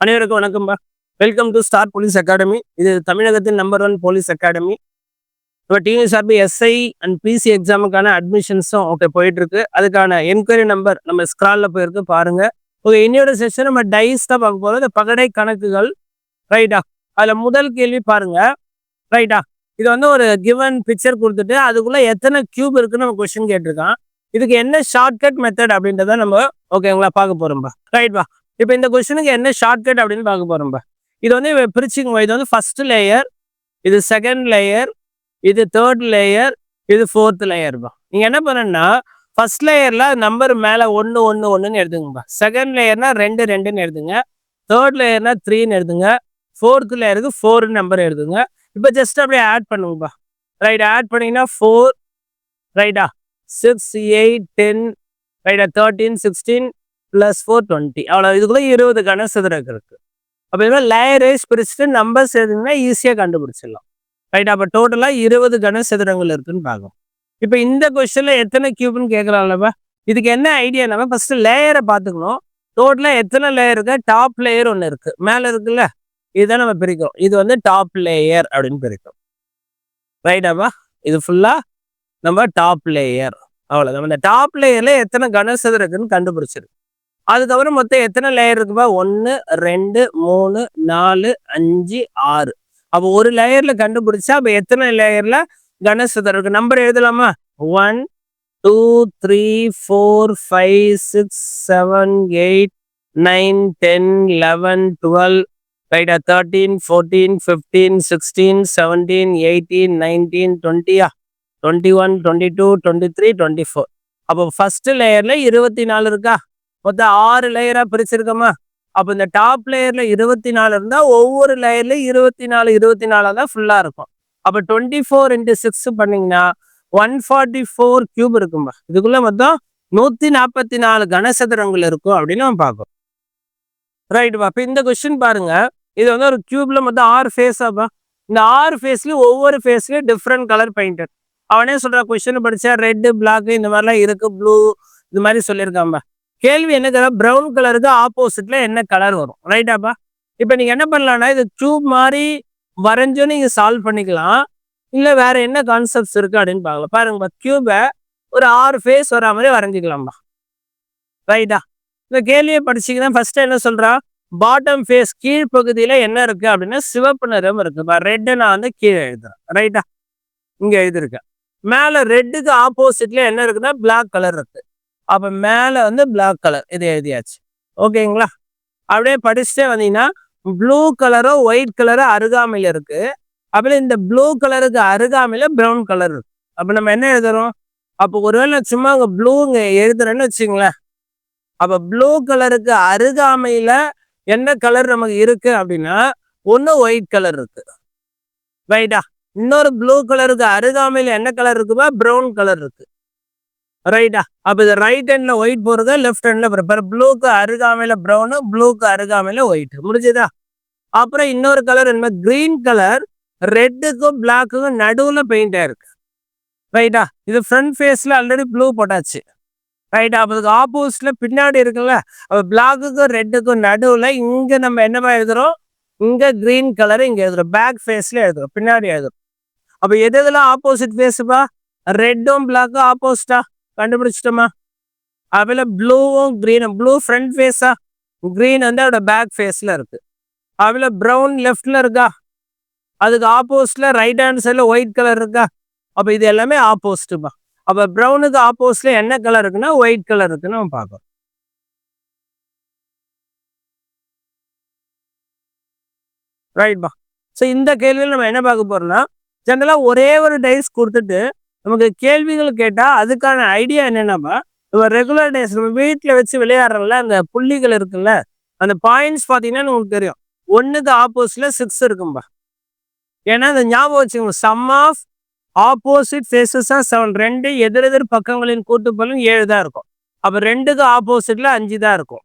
அனைவருக்கும் வணக்கம்பா welcome to star police academy இது தமிழகத்தின் நம்பர் ஒன் போலீஸ் அகாடமி இப்போ டிஎன்எஸ்ஆர்பி எஸ்ஐ அண்ட் பிசி எக்ஸாமுக்கான அட்மிஷன்ஸும் ஓகே போயிட்டு இருக்கு அதுக்கான என்கொயரி நம்பர் நம்ம ஸ்க்ராலில் போயிருக்கு பாருங்க. ஓகே இன்னையோட செஷன் நம்ம டைஸ் தான் பார்க்க போகிறோம் இந்த பகடை கணக்குகள். ரைட்டா அதில் முதல் கேள்வி பாருங்க. ரைட்டா இது வந்து ஒரு கிவன் பிக்சர் கொடுத்துட்டு அதுக்குள்ள எத்தனை கியூப் இருக்குன்னு நம்ம கொஸ்டின் கேட்டிருக்கான். இதுக்கு என்ன ஷார்ட்கட் மெத்தட் அப்படின்றத நம்ம ஓகேங்களா பார்க்க போறோம்பா ரைட்பா இப்போ இந்த கொஸ்டினுக்கு என்ன ஷார்ட்கட் அப்படின்னு பார்க்க போகிறோம்ப்பா இது வந்து பிரிச்சுங்க இது வந்து ஃபர்ஸ்ட் லேயர் இது செகண்ட் லேயர் இது தேர்ட் லேயர் இது ஃபோர்த் லேயர்ப்பா நீங்கள் என்ன பண்ணணும்னா ஃபர்ஸ்ட் லேயரில் நம்பர் மேலே ஒன்று ஒன்று ஒன்றுன்னு எழுதுங்கப்பா செகண்ட் லேயர்னா ரெண்டு ரெண்டுன்னு எழுதுங்க தேர்ட் லேயர்னா த்ரீன்னு எழுதுங்க ஃபோர்த் லேயருக்கு ஃபோர் நம்பர் எழுதுங்க இப்போ ஜஸ்ட் அப்படியே ஆட் பண்ணுங்கப்பா ரைட் ஆட் பண்ணிங்கன்னா ஃபோர் ரைட்டா சிக்ஸ் எயிட் டென் ரைட்டா thirteen sixteen plus four twenty அவ்வளோ இதுக்குள்ள இருபது கனசதுரம் இருக்கு. அப்போ இதுமாதிரி லேயர் வைஸ் பிரிச்சுட்டு நம்பர்ஸ் எழுதுங்கன்னா ஈஸியாக கண்டுபிடிச்சிடலாம். ரைட் அப்போ டோட்டலாக இருபது கனசதுரங்கள் இருக்குன்னு பார்க்கும் இப்போ இந்த கொஸ்டினில் எத்தனை கியூப்னு கேட்குறாங்களப்பா இதுக்கு என்ன ஐடியா நம்ம ஃபர்ஸ்ட் லேயரை பார்த்துக்கணும். டோட்டலாக எத்தனை லேயர் இருக்கு? டாப் லேயர் ஒன்று இருக்கு. மேலே இருக்குல்ல? இதுதான் நம்ம பிரிக்கிறோம். இது வந்து டாப் லேயர் அப்படின்னு பிரிக்கிறோம். ரைட்டாப்பா இது ஃபுல்லாக நம்ம டாப் லேயர் அவ்வளோதான் இந்த டாப் லேயர்ல எத்தனை கனசதுரம் கண்டுபிடிச்சிருக்கு. அதுக்கப்புறம் மொத்தம் எத்தனை லேயர் இருக்குப்பா ஒன்று ரெண்டு மூணு நாலு அஞ்சு ஆறு. அப்போ ஒரு லேயரில் கண்டுபிடிச்சா அப்போ எத்தனை லேயரில் கனசதுரம் இருக்கு? நம்பர் எழுதலாமா? One two three four five six seven eight nine ten eleven twelve ரைட்டா thirteen fourteen fifteen sixteen seventeen eighteen nineteen டுவெண்ட்டியா twenty one twenty two twenty three twenty four அப்போ ஃபஸ்ட்டு லேயரில் இருபத்தி நாலு இருக்கா? மொத்தம் ஆறு லேயரா பிரிச்சிருக்கோமா? அப்போ இந்த டாப் லேயர்ல இருபத்தி நாலு இருந்தால் ஒவ்வொரு லேயர்ல இருபத்தி நாலு இருபத்தி நாலாக தான் ஃபுல்லாக இருக்கும். அப்போ டுவெண்ட்டி ஃபோர் இன்ட்டு சிக்ஸ் பண்ணிங்கன்னா ஒன் ஃபார்ட்டி ஃபோர் கியூப் இருக்கும்பா. இதுக்குள்ள மொத்தம் நூற்றி நாற்பத்தி நாலு கனசதுரங்கள் இருக்கும் அப்படின்னு நம்ம பார்க்கணும் ரைட்டுப்பா இப்போ இந்த கொஸ்டின் பாருங்க. இது வந்து ஒரு கியூப்ல மொத்தம் ஆறு ஃபேஸாப்பா இந்த ஆறு ஃபேஸ்லேயும் ஒவ்வொரு ஃபேஸ்லேயும் டிஃப்ரெண்ட் கலர் பெயிண்டட் அவனே சொல்கிற கொஸ்டின் படித்தா ரெட்டு பிளாக் இந்த மாதிரிலாம் இருக்குது ப்ளூ இது மாதிரி சொல்லியிருக்காம்பா கேள்வி என்ன கலர் ப்ரௌன் கலருக்கு ஆப்போசிட்ல என்ன கலர் வரும்? ரைட்டாப்பா இப்போ நீங்க என்ன பண்ணலாம்னா இது டியூப் மாதிரி வரைஞ்சும் நீங்க சால்வ் பண்ணிக்கலாம். இல்லை வேற என்ன கான்செப்ட்ஸ் இருக்கு அப்படின்னு பார்க்கலாம். பாருங்கப்பா கியூபை ஒரு ஆறு ஃபேஸ் வரா மாதிரி வரைஞ்சிக்கலாம்பா ரைட்டா இந்த கேள்வியை படிச்சீங்கன்னா ஃபர்ஸ்ட் என்ன சொல்கிறா பாட்டம் ஃபேஸ் கீழ்ப்பகுதியில என்ன இருக்கு அப்படின்னா சிவப்பு நிறம் இருக்குப்பா ரெட்டு நான் வந்து கீழே எழுதுறேன். ரைட்டா இங்க எழுதிருக்கேன். மேல ரெட்டுக்கு ஆப்போசிட்ல என்ன இருக்குன்னா பிளாக் கலர் இருக்கு. அப்போ மேலே வந்து பிளாக் கலர் இது எழுதியாச்சு. ஓகேங்களா? அப்படியே படிச்சுட்டே வந்தீங்கன்னா ப்ளூ கலரோ ஒயிட் கலரோ அருகாமையில் இருக்கு. அப்புறம் இந்த ப்ளூ கலருக்கு அருகாமையில ப்ரௌன் கலர் இருக்கு. அப்போ நம்ம என்ன எழுதுறோம்? அப்போ ஒருவேளை நான் சும்மா அங்கே ப்ளூங்க எழுதுறேன்னு வச்சுங்களேன் அப்போ ப்ளூ கலருக்கு அருகாமையில என்ன கலர் நமக்கு இருக்கு அப்படின்னா ஒன்று ஒயிட் கலர் இருக்கு. ரைட்டா இன்னொரு ப்ளூ கலருக்கு அருகாமையில் என்ன கலர் இருக்குமா? ப்ரௌன் கலர் இருக்கு. ரைட்டா அப்போ இது ரைட் ஹேண்டில் ஒயிட் போகிறது லெஃப்ட் ஹேண்டில் ப்ரிப்பேர் ப்ளூக்கு அருகாமையில ப்ரௌனு ப்ளூக்கு அருகாமையில ஒயிட் முடிஞ்சுதா? அப்புறம் இன்னொரு கலர் என்ன? கிரீன் கலர் ரெட்டுக்கும் பிளாக்குக்கும் நடுவில் பெயிண்ட் ஆயிருக்கு. ரைட்டா இது ஃப்ரண்ட் ஃபேஸ்ல ஆல்ரெடி ப்ளூ போட்டாச்சு. ரைட்டா அப்போ இதுக்கு ஆப்போசிட்டில் பின்னாடி இருக்குல்ல? அப்போ பிளாக்குக்கும் ரெட்டுக்கும் நடுவில் இங்கே நம்ம என்னமா எழுதுறோம்? இங்கே கிரீன் கலர் இங்கே எழுதுறோம். பேக் ஃபேஸில் எழுதுறோம். பின்னாடி எழுதுறோம். அப்போ எது எதுலாம் ஆப்போசிட் ஃபேஸுப்பா ரெட்டும் பிளாக்கும் ஆப்போசிட்டா கண்டுபிடிச்சிட்டோமா? அதில் ப்ளூவும் கிரீனும் ப்ளூ ஃப்ரண்ட் ஃபேஸா க்ரீன் வந்து அதோட பேக் ஃபேஸில் இருக்கு. அதில் ப்ரௌன் லெஃப்டில் இருக்கா? அதுக்கு ஆப்போசிட்டில் ரைட் ஹேண்ட் சைடில் ஒயிட் கலர் இருக்கா? அப்போ இது எல்லாமே ஆப்போசிட்டுமா அப்போ ப்ரௌனுக்கு ஆப்போசிட்டில் என்ன கலர் இருக்குன்னா ஒயிட் கலர் இருக்குன்னு நம்ம பார்க்கணும் ரைட்பா ஸோ இந்த கேள்வியில் நம்ம என்ன பார்க்க போகிறோம்னா ஜென்ரலாக ஒரே ஒரு டைஸ் கொடுத்துட்டு நமக்கு கேள்விகள் கேட்டால் அதுக்கான ஐடியா என்னென்னப்பா? நம்ம ரெகுலர் டேஸ் நம்ம வீட்டில் வச்சு விளையாடுறோம்ல அந்த புள்ளிகள் இருக்குல்ல அந்த பாயிண்ட்ஸ் பார்த்தீங்கன்னா உங்களுக்கு தெரியும். ஒன்றுக்கு ஆப்போசிட்ல சிக்ஸ் இருக்கும்பா. ஏன்னா அந்த ஞாபகம் வச்சுக்கோங்க சம் ஆஃப் ஆப்போசிட் ஃபேஸஸாக செவன் ரெண்டு எதிரெதிர் பக்கங்களின் கூட்டுப்பலும் ஏழு தான் இருக்கும். அப்போ ரெண்டுக்கு ஆப்போசிட்டில் அஞ்சு தான் இருக்கும்.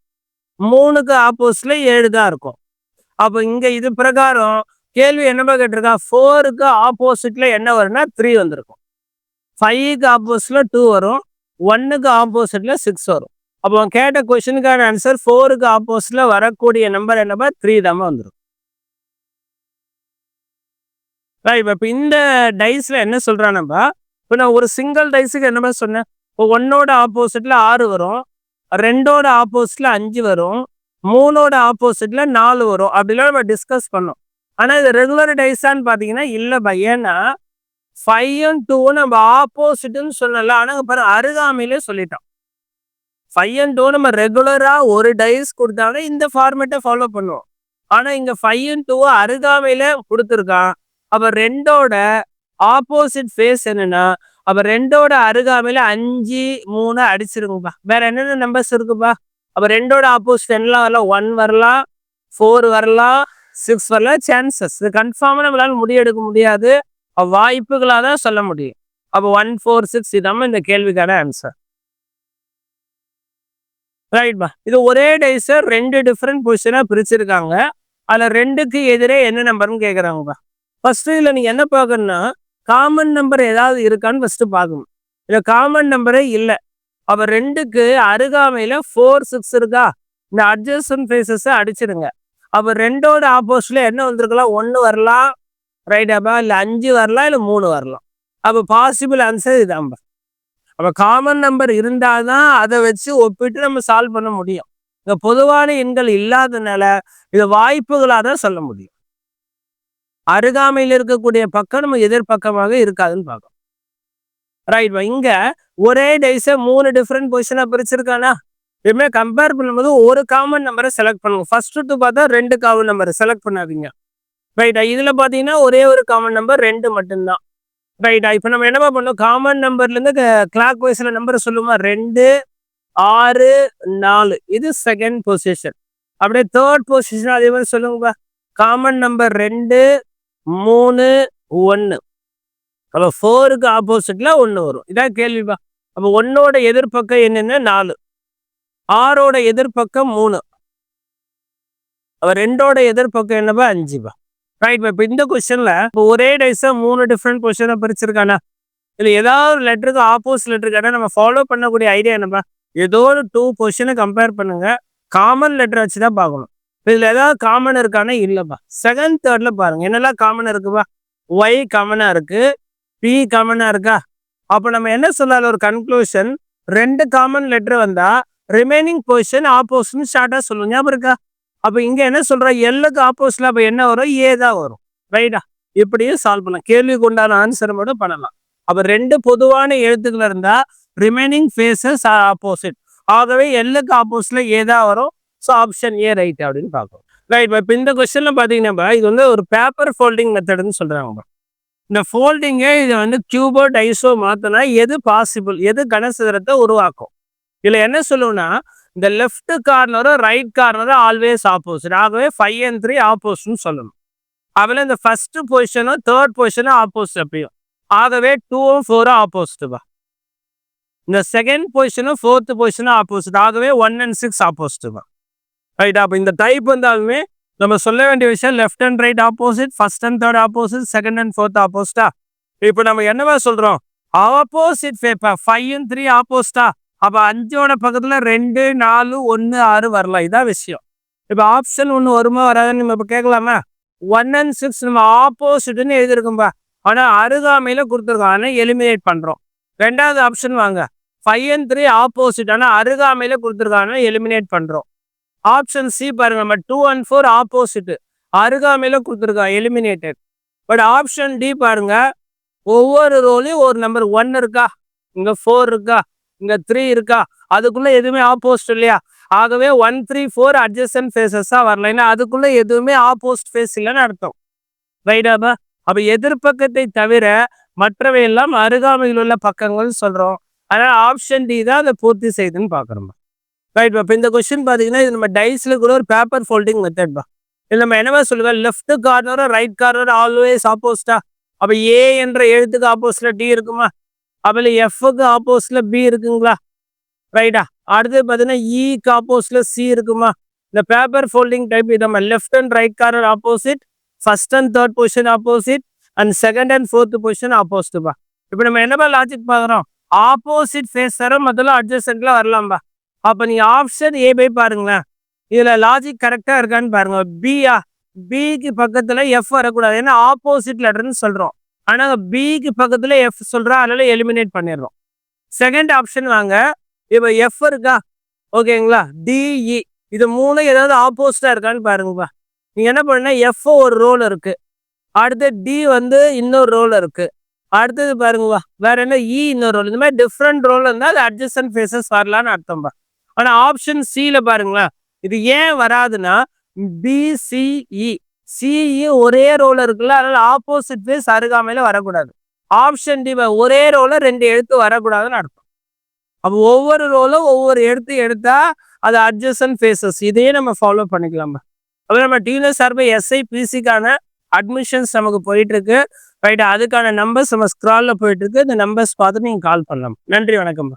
மூணுக்கு ஆப்போசிட்டில் ஏழு தான் இருக்கும். அப்போ இங்கே இது பிரகாரம் கேள்வி என்னப்பா கேட்டிருக்கா? ஃபோருக்கு ஆப்போசிட்டில் என்ன வரும்னா த்ரீ வந்திருக்கும். ஃபைவ்க்கு ஆப்போசிட்ல டூ வரும். ஒன்னுக்கு ஆப்போசிட்ல சிக்ஸ் வரும். அப்போ அவன் கேட்ட கொஸ்டினுக்கான ஆன்சர் ஃபோருக்கு ஆப்போசிட்ல வரக்கூடிய நம்பர் என்னப்பா த்ரீ தான் வந்துடும் ரைட் இப்போ இந்த டைஸ்ல என்ன சொல்றானப்பா இப்போ நான் ஒரு சிங்கிள் டைஸுக்கு என்னப்பா சொன்னேன்? இப்போ ஒன்னோட ஆப்போசிட்ல ஆறு வரும். ரெண்டோட ஆப்போசிட்ல அஞ்சு வரும். மூணோட ஆப்போசிட்ல நாலு வரும். அப்படிலாம் நம்ம டிஸ்கஸ் பண்ணோம். ஆனால் இது ரெகுலர் டைஸான்னு பார்த்தீங்கன்னா இல்லைப்பா ஏன்னா ஃபைவ் டூ நம்ம ஆப்போசிட்னு சொல்லல. ஆனால் பாரு அருகாமையிலே சொல்லிட்டோம் ஃபைவ் அண்ட் டூ நம்ம ரெகுலரா ஒரு டைஸ் கொடுத்தாங்க இந்த ஃபார்மேட்டை ஃபாலோ பண்ணுவோம். ஆனா இங்க ஃபைவ் அண்ட் டூவை அருகாமையில கொடுத்துருக்கான். அப்ப ரெண்டோட ஆப்போசிட் ஃபேஸ் என்னன்னா அப்ப ரெண்டோட அருகாமையில அஞ்சு மூணு அடிச்சிருக்குப்பா வேற என்னென்ன நம்பர்ஸ் இருக்குப்பா? அப்ப ரெண்டோட ஆப்போசிட் என்னலாம் வரலாம் ஒன் வரலாம் ஃபோர் வரலாம் சிக்ஸ் வரலாம் சான்சஸ் இது கன்ஃபார்மாக நம்மளால முடிவெடுக்க முடியாது. வாய்ப்புகளாக தான் சொல்ல முடியும். அப்போ ஒன் ஃபோர் சிக்ஸ் இதாம இந்த கேள்விக்கான ஆன்சர் ரைட்பா இது ஒரே டைஸை ரெண்டு டிஃப்ரெண்ட் பொசிஷனாக பிரிச்சிருக்காங்க. அதில் ரெண்டுக்கு எதிரே என்ன நம்பர்னு கேட்குறாங்கப்பா ஃபர்ஸ்ட் இதில் நீங்கள் என்ன பார்க்கணும்னா காமன் நம்பர் ஏதாவது இருக்கான்னு ஃபஸ்ட்டு பார்க்கணும். இல்லை காமன் நம்பரே இல்லை. அப்போ ரெண்டுக்கு அருகாமையில் ஃபோர் சிக்ஸ் இருக்கா? இந்த அட்ஜஸ்டன் ஃபேஸஸை அடிச்சிடுங்க. அப்போ ரெண்டோட ஆப்போசிட்டில் என்ன வந்திருக்கலாம்? ஒன்று வரலாம் ரைட்டாப்பா இல்லை அஞ்சு வரலாம் இல்லை மூணு வரலாம். அப்போ பாசிபிள் ஆன்சர் இதாம்பா அப்போ காமன் நம்பர் இருந்தால் தான் அதை வச்சு ஒப்பிட்டு நம்ம சால்வ் பண்ண முடியும். இங்கே பொதுவான எண்கள் இல்லாதனால இது வாய்ப்புகளாக தான் சொல்ல முடியும். அருகாமையில் இருக்கக்கூடிய பக்கம் நம்ம எதிர்பக்கமாக இருக்காதுன்னு பார்க்கணும். ரைட் இங்க ஒரே டைஸை மூணு டிஃப்ரெண்ட் பொசிஷனாக பிரிச்சிருக்கானா? எப்பவுமே கம்பேர் பண்ணும்போது ஒரு காமன் நம்பரை செலக்ட் பண்ணுங்க. ஃபர்ஸ்ட் டு பார்த்தா ரெண்டு காமன் நம்பரை செலக்ட் பண்ணாதீங்க. ரைட்டா இதுல பாத்தீங்கன்னா ஒரே ஒரு காமன் நம்பர் ரெண்டு மட்டும்தான். ரைட்டா இப்போ நம்ம என்னப்பா பண்ணோம்? காமன் நம்பர்லேருந்து கிளாக் வைஸில் நம்பர் சொல்லுமா ரெண்டு ஆறு நாலு. இது செகண்ட் பொசிஷன் அப்படியே தேர்ட் பொசிஷன் அதே மாதிரி சொல்லுங்கப்பா. காமன் நம்பர் ரெண்டு மூணு ஒன்று அப்போ ஃபோருக்கு ஆப்போசிட்ல ஒன்று வரும். இதான் கேள்விப்பா. அப்போ ஒன்னோட எதிர்பக்கம் என்னென்ன? நாலு. ஆறோட எதிர்பக்கம் மூணு. அப்ப ரெண்டோட எதிர்பக்கம் என்னப்பா? அஞ்சுப்பா. ரைட் இப்போ இந்த கொஸ்டின்ல இப்போ ஒரே டைஸா மூணு டிஃப்ரெண்ட் கொஸ்டினை பிரிச்சிருக்கானா? இல்லை ஏதாவது ஒரு லெட்டருக்கு ஆப்போசிட் லெட்டருக்கான நம்ம ஃபாலோ பண்ணக்கூடிய ஐடியா என்னப்பா? ஏதோ ஒரு டூ கொஸ்டினை கம்பேர் பண்ணுங்க. காமன் லெட்டர் வச்சு தான் பார்க்கணும் இதுல ஏதாவது காமன் இருக்கானா? இல்லைப்பா. செகண்ட் தேர்ட்ல பாருங்க. என்னெல்லாம் காமன் இருக்குப்பா? ஒய் காமனா இருக்கு. பி காமனா இருக்கா? அப்போ நம்ம என்ன சொல்லலாம் ஒரு கன்க்ளூஷன் ரெண்டு காமன் லெட்டர் வந்தா ரிமைனிங் பொசிஷன் ஆப்போசிட்னு ஸ்டார்டா சொல்லுங்க. ஞாபகம் இருக்கா? அப்போ இங்கே என்ன சொல்கிறோம் எல்லுக்கு ஆப்போசிட்ல அப்போ என்ன வரும்? ஏ தான் வரும். ரைட்டா இப்படியும் சால்வ் பண்ணலாம். கேள்விக்கு உண்டான ஆன்சர் மட்டும் பண்ணலாம். அப்போ ரெண்டு பொதுவான எழுத்துக்கள் இருந்தால் ரிமைனிங் ஃபேஸஸ் ஆப்போசிட் ஆகவே எல்லுக்கு ஆப்போசிட்ல ஏதா வரும். ஸோ ஆப்ஷன் ஏ ரைட் அப்படின்னு பார்க்கணும். ரைட் இப்போ இந்த கொஸ்டின்ல பார்த்தீங்கன்னா இது வந்து ஒரு பேப்பர் ஃபோல்டிங் மெத்தட்னு சொல்கிறாங்க இந்த ஃபோல்டிங்கே இதை வந்து கியூபோ டைஸோ மாற்றினா எது பாசிபிள் எது கனசதுரத்தை உருவாக்கும்? இதில் என்ன சொல்லுவோம்னா இந்த லெஃப்ட் கார்னரும் ரைட் கார்னரும் ஆல்வேஸ் ஆப்போசிட் ஆகவே ஃபைவ் அண்ட் த்ரீ ஆப்போசிட்னு சொல்லணும். அதில் இந்த ஃபர்ஸ்ட் பொசிஷனும் தேர்ட் பொசிஷனும் ஆப்போசிட் அப்படியும் ஆகவே டூவும் ஃபோரும் ஆப்போசிட்டுவா இந்த செகண்ட் பொசிஷனும் ஃபோர்த் பொசிஷனும் ஆப்போசிட் ஆகவே ஒன் அண்ட் சிக்ஸ் ஆப்போசிட்டுவா ரைட் அப்போ இந்த டைப் வந்தாலுமே நம்ம சொல்ல வேண்டிய விஷயம் left and right opposite first and third opposite second and fourth ஆப்போசிட்டா இப்போ நம்ம என்னவா சொல்கிறோம் opposite paper five and three ஆப்போசிட்டா அப்போ அஞ்சோட பக்கத்தில் ரெண்டு நாலு ஒன்று ஆறு வரலாம். இதான் விஷயம். இப்போ ஆப்ஷன் ஒன்று வருமா வராதுன்னு நம்ம இப்போ கேட்கலாமா? ஒன் அண்ட் சிக்ஸ் நம்ம ஆப்போசிட்னு எழுதியிருக்கும்பா ஆனால் அருகாமையில் கொடுத்துருக்கோம். ஆனால் எலிமினேட் பண்ணுறோம் ரெண்டாவது ஆப்ஷன் வாங்க. ஃபைவ் அண்ட் த்ரீ ஆப்போசிட் ஆனால் அருகாமையில் கொடுத்துருக்காங்க எலிமினேட் பண்ணுறோம் ஆப்ஷன் சி பாருங்க. நம்ம டூ அண்ட் ஃபோர் ஆப்போசிட்டு அருகாமையில் கொடுத்துருக்கோம். எலிமினேட்டட் பட் ஆப்ஷன் டி பாருங்க. ஒவ்வொரு ரோலையும் ஒரு நம்பர் ஒன் இருக்கா? இங்கே ஃபோர் இருக்கா? இங்க த்ரீ இருக்கா? அதுக்குள்ள எதுவுமே ஆப்போசிட் இல்லையா? ஆகவே ஒன் த்ரீ ஃபோர் அட்ஜஸ்டன் ஃபேஸஸா வரல ஏன்னா அதுக்குள்ள எதுவுமே ஆப்போசிட் ஃபேஸ் இல்லைன்னு அர்த்தம். ரைடாபா அப்போ எதிர்பக்கத்தை தவிர மற்றவை எல்லாம் அருகாமையில் உள்ள பக்கங்கள் சொல்றோம். அதனால ஆப்ஷன் டி தான் அதை பூர்த்தி செய்யுதுன்னு பாக்குறோம் ரைட் இப்போ இந்த கொஸ்டின் பார்த்தீங்கன்னா இது நம்ம டைஸில் கூட ஒரு பேப்பர் ஃபோல்டிங் மெத்தட்பா இல்லை இது நம்ம என்னவா சொல்லுவேன் லெஃப்ட் கார்னரும் ரைட் கார்னர் ஆல்வேஸ் ஆப்போசிட்டா அப்போ ஏ என்ற எழுத்துக்கு ஆப்போசிட்டில் டி இருக்குமா? அப்பல எஃப்க்கு ஆப்போசிட்டில் பி இருக்குங்களா? ரைட்டா அடுத்து பார்த்தீங்கன்னா இக்கு e ஆப்போசிட்டில் சி இருக்குமா? இந்த பேப்பர் ஃபோல்டிங் டைப் நம்ம left and right corner opposite first and third position opposite and second and fourth position ஆப்போசிட்டுப்பா இப்போ நம்ம என்னப்பா லாஜிக் பார்க்குறோம்? ஆப்போசிட் ஃபேஸ் தர முதல்ல அட்ஜஸ்டன்ட்ல வரலாம்பா அப்போ நீங்கள் ஆப்ஷன் ஏ போய் பாருங்களேன். இதில் லாஜிக் கரெக்டாக இருக்கான்னு பாருங்க. பியா பிக்கு பக்கத்தில் எஃப் வரக்கூடாது. ஏன்னா ஆப்போசிட் லெட்டர்னு சொல்கிறோம் ஆனால் பிக்கு பக்கத்தில் எஃப் சொல்கிறா அதனால் எலிமினேட் பண்ணிடுறோம். செகண்ட் ஆப்ஷன் வாங்க. இப்போ எஃப் இருக்கா? ஓகேங்களா டிஇ e. இது மூணு ஏதாவது ஆப்போசிட்டாக இருக்கான்னு பாருங்கப்பா. நீங்கள் என்ன பண்ணுன்னா எஃப் ஒரு ரோல் இருக்குது அடுத்து டி வந்து இன்னொரு ரோல் இருக்குது அடுத்தது பாருங்கப்பா வேற என்ன? இ இன்னொரு ரோல் இந்த மாதிரி டிஃப்ரெண்ட் ரோல் இருந்தால் அது அட்ஜஸ்டன் ஃபேஸஸ் வரலான்னு அர்த்தம்பா. ஆனால் ஆப்ஷன் சியில் பாருங்களேன். இது ஏன் வராதுன்னா பிசிஇ சிஇ ஒரே ரோல இருக்குல்ல அதனால ஆப்போசிட் ஃபேஸ் அருகாமையில வரக்கூடாது. ஆப்ஷன் டி ஒரே ரோல ரெண்டு எழுத்து வரக்கூடாதுன்னு அர்த்தம். அப்போ ஒவ்வொரு ரோலும் ஒவ்வொரு எழுத்து எடுத்தா அது அட்ஜஸ்டன் ஃபேஸஸ் இதையே நம்ம ஃபாலோ பண்ணிக்கலாமா அப்போ நம்ம டியூனர் சார்பை எஸ்ஐ பிசிக்கான அட்மிஷன்ஸ் நமக்கு போயிட்டு இருக்கு ரைட் அதுக்கான நம்பர்ஸ் நம்ம ஸ்க்ராலில் போயிட்டு இருக்கு இந்த நம்பர்ஸ் பார்த்து நீங்கள் கால் பண்ணலாம். நன்றி வணக்கம்